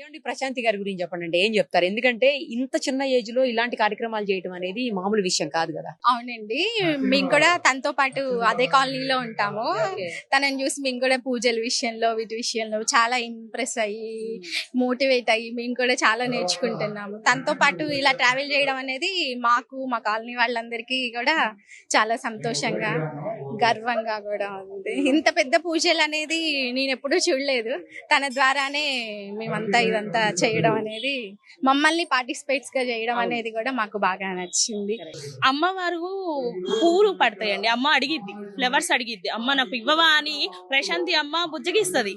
ఏమండి ప్రశాంతి గారి గురించి చెప్పండి అంటే ఏం చెప్తారు? ఎందుకంటే ఇంత చిన్న ఏజ్లో ఇలాంటి కార్యక్రమాలు చేయడం అనేది మామూలు విషయం కాదు కదా. అవునండి. మేము కూడా తనతో పాటు అదే కాలనీలో ఉంటాము. తనని చూసి మేము కూడా పూజల విషయంలో వీటి విషయంలో చాలా ఇంప్రెస్ అయ్యి మోటివేట్ అయ్యి మేము కూడా చాలా నేర్చుకుంటున్నాము. తనతో పాటు ఇలా ట్రావెల్ చేయడం అనేది మాకు మా కాలనీ వాళ్ళందరికీ కూడా చాలా సంతోషంగా గర్వంగా కూడా ఉంది. ఇంత పెద్ద పూజలు అనేది నేను ఎప్పుడూ చూడలేదు. తన ద్వారానే మేమంతా ఇదంతా చేయడం అనేది మమ్మల్ని పార్టిసిపేట్స్గా చేయడం అనేది కూడా మాకు బాగా నచ్చింది. అమ్మవారు పూలు పడతాయండి. అమ్మ అడిగిద్ది ఫ్లవర్స్ అడిగిద్ది. అమ్మ నాకు ఇవ్వవా అని ప్రశాంతి అమ్మ బుజ్జగిస్తుంది.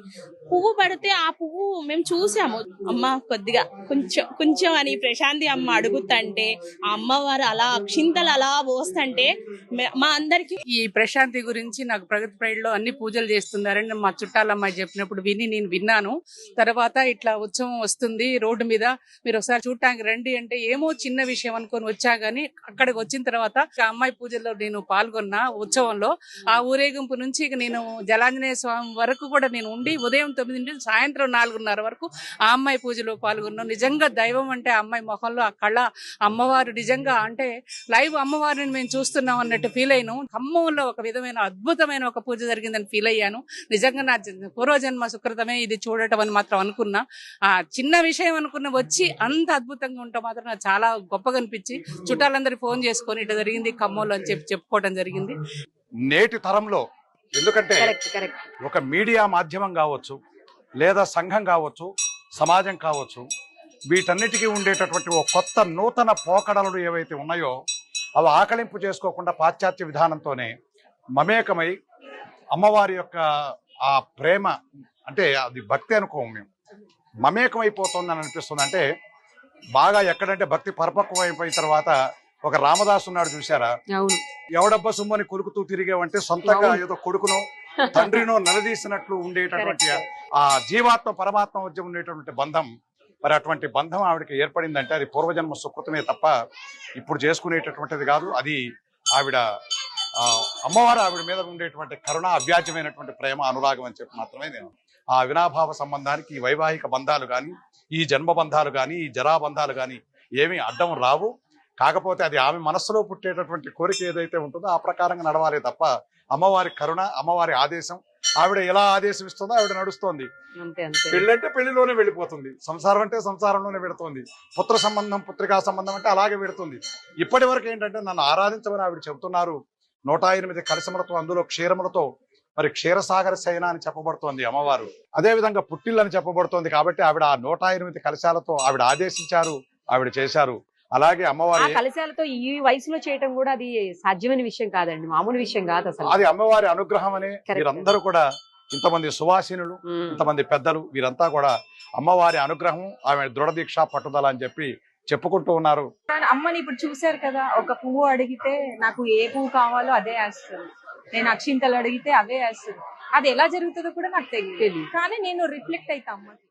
పువ్వు పడితే ఆ పువ్వు మేము చూసాము. అమ్మ కొద్దిగా కొంచెం కొంచెం అని ప్రశాంతి అమ్మ అడుగుతంటే ఆ అమ్మవారు అలా అక్షింతలు అలా పోస్తంటే మే- మా అందరికి ఈ ప్రశాంతి గురించి నాకు ప్రగతి ప్రైడ్లో అన్ని పూజలు చేస్తున్నారని మా చుట్టాలమ్మాయి చెప్పినప్పుడు విని నేను విన్నాను. తర్వాత ఇట్లా ఉత్సవం వస్తుంది రోడ్డు మీద మీరు ఒకసారి చూడటానికి రండి అంటే ఏమో చిన్న విషయం అనుకొని వచ్చా గానీ అక్కడికి వచ్చిన తర్వాత అమ్మాయి పూజల్లో నేను పాల్గొన్నా ఉత్సవంలో ఆ ఊరేగింపు నుంచి ఇక నేను జలాంజనేయ స్వామి వరకు కూడా నేను ఉండి ఉదయం తొమ్మిది నుంచి సాయంత్రం నాలుగున్నర వరకు ఆ అమ్మాయి పూజలో పాల్గొన్నాను. నిజంగా దైవం అంటే అమ్మాయి ముఖంలో ఆ కళ అమ్మవారు నిజంగా అంటే లైవ్ అమ్మవారిని మేము చూస్తున్నాం అన్నట్టు ఫీల్ అయినాం. ఖమ్మంలో ఒక విధంగా అద్భుతమైన ఒక పూజ జరిగిందని ఫీల్ అయ్యాను. నిజంగా నా పూర్వజన్మ సుకృతమే ఇది చూడటం అని మాత్రం అనుకున్నా. ఆ చిన్న విషయం అనుకున్న వచ్చి అంత అద్భుతంగా ఉంటే మాత్రం నాకు చాలా గొప్పగా అనిపించి చుట్టాలందరూ ఫోన్ చేసుకొని ఇట్లా జరిగింది ఖమ్మంలో అని చెప్పి చెప్పుకోవడం జరిగింది. నేటి తరంలో ఎందుకంటే కరెక్ట్ కరెక్ట్ ఒక మీడియా మాధ్యమం కావచ్చు లేదా సంఘం కావచ్చు సమాజం కావచ్చు వీటన్నిటికీ ఉండేటటువంటి ఒక కొత్త నూతన పోకడలు ఏవైతే ఉన్నాయో అవి ఆకలింపు చేసుకోకుండా పాశ్చాత్య విధానంతోనే మమేకమై అమ్మవారి యొక్క ఆ ప్రేమ అంటే అది భక్తి అనుకోము మేము. మమేకమైపోతుందని అనిపిస్తుంది. అంటే బాగా ఎక్కడంటే భక్తి పరిపక్వం అయిపోయిన తర్వాత ఒక రామదాసు ఉన్నాడు చూసారా ఎవడబ్బ సుమ్మని కొరుకుతూ తిరిగేవంటే సొంతంగా. ఏదో కొడుకునో తండ్రినో నిలదీసినట్లు ఉండేటటువంటి ఆ జీవాత్మ పరమాత్మ మధ్య ఉండేటటువంటి బంధం. మరి అటువంటి బంధం ఆవిడకి ఏర్పడిందంటే అది పూర్వజన్మ సుకృతమే తప్ప ఇప్పుడు చేసుకునేటటువంటిది కాదు. అది ఆవిడ అమ్మవారు ఆవిడ మీద ఉండేటువంటి కరుణ అవ్యాజ్యమైనటువంటి ప్రేమ అనురాగం అని చెప్పి మాత్రమే నేను ఆ వినాభావ సంబంధానికి ఈ వైవాహిక బంధాలు కానీ ఈ జన్మ బంధాలు కానీ ఈ జరా బంధాలు కానీ ఏమీ అడ్డం రావు. కాకపోతే అది ఆమె మనస్సులో పుట్టేటటువంటి కోరిక ఏదైతే ఉంటుందో ఆ ప్రకారంగా నడవాలి తప్ప అమ్మవారి కరుణ అమ్మవారి ఆదేశం ఆవిడ ఎలా ఆదేశం ఇస్తుందో ఆవిడ నడుస్తోంది. పెళ్ళంటే పెళ్ళిలోనే వెళ్ళిపోతుంది. సంసారం అంటే సంసారంలోనే పెడుతుంది పుత్ర సంబంధం పుత్రికా సంబంధం అంటే అలాగే పెడుతుంది ఇప్పటి వరకు ఏంటంటే నన్ను ఆరాధించమని ఆవిడ చెబుతున్నారు. నూట ఎనిమిది కలశములతో అందులో క్షీరములతో మరి క్షీరసాగర శయన అని చెప్పబడుతోంది అమ్మవారు అదే విధంగా పుట్టిల్లని చెప్పబడుతోంది కాబట్టి ఆవిడ ఆ నూట ఎనిమిది కలశాలతో ఆవిడ ఆదేశించారు ఆవిడ చేశారు అలాగే అమ్మవారి కలశాలతో ఈ వయసులో చేయటం కూడా అది సాధ్యమైన విషయం కాదండి మామూలు విషయం కాదు అసలు అది అమ్మవారి అనుగ్రహం అనే. వీరందరూ కూడా ఇంతమంది సువాసినులు. ఇంతమంది పెద్దలు వీరంతా కూడా అమ్మవారి అనుగ్రహం ఆమె దృఢ దీక్ష పట్టుదల అని చెప్పి చెప్పుకుంటూ ఉన్నారు. కానీ అమ్మని ఇప్పుడు చూశారు కదా ఒక పువ్వు అడిగితే నాకు ఏ పువ్వు కావాలో అదే వేస్తుంది నేను అక్షింతలు అడిగితే అవే వేస్తుంది అది ఎలా జరుగుతుందో కూడా నాకు తెలియదు. కానీ నేను రిఫ్లెక్ట్ అవుతా అమ్మకి.